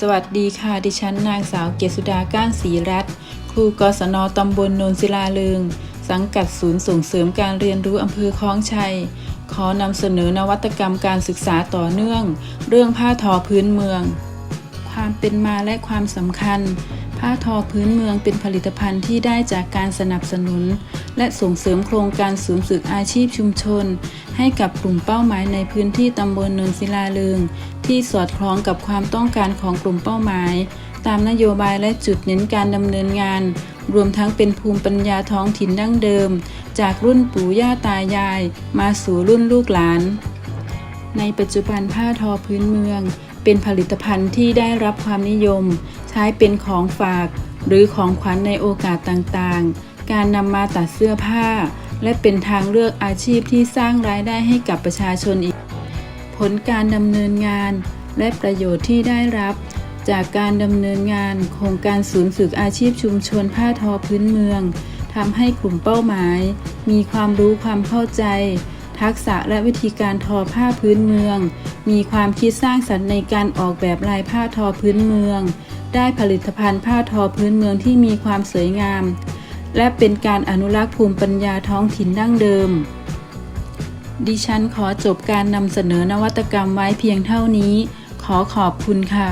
สวัสดีค่ะ ดิฉันนางสาวเกษุดาก้านศรีรัตน์ครูกศนตำบลโนนศิลาเลืงสังกัดศูนย์ส่งเสริมการเรียนรู้อำเภอคลองชัย ขอนำเสนอนวัตกรรมการศึกษาต่อเนื่อง เรื่องผ้าทอพื้นเมือง ความเป็นมาและความสำคัญ ผ้าทอพื้นเมืองเป็นผลิตภัณฑ์ที่ได้จากการสนับสนุน และส่งเสริมโครงการศูนย์ฝึกอาชีพชุมชน ให้กับกลุ่มเป้าหมายในพื้นที่ตำบลเนินศิลาเลืองที่สอดคล้องกับความต้องการของกลุ่มเป้าหมาย ตามนโยบายและจุดเน้นการดำเนินงาน รวมทั้งเป็นภูมิปัญญาท้องถิ่นดั้งเดิม จากรุ่นปู่ย่าตายาย มาสู่รุ่นลูกหลาน ในปัจจุบันผ้าทอพื้นเมือง เป็นผลิตภัณฑ์ที่ได้รับความนิยม ใช้เป็นของฝาก หรือของขวัญในโอกาสต่างๆ การนำมาตัดเสื้อผ้า และเป็นทางเลือกอาชีพที่สร้างรายได้ให้กับประชาชนอีก ผลการดำเนินงาน และประโยชน์ที่ได้รับ จากการดำเนินงานโครงการศูนย์ฝึกอาชีพชุมชนผ้าทอพื้นเมืองทำให้กลุ่มเป้าหมาย มีความรู้ความเข้าใจ ทักษะและวิธีการทอผ้าพื้นเมือง มีความคิดสร้างสรรค์ในการออกแบบลายผ้าทอพื้นเมือง ได้ผลิตภัณฑ์ผ้าทอพื้นเมืองที่มีความสวยงาม และเป็นการอนุรักษ์ภูมิปัญญาท้องถิ่นดั้งเดิม ดิฉันขอจบการนำเสนอนวัตกรรมไว้เพียงเท่านี้ ขอขอบคุณค่ะ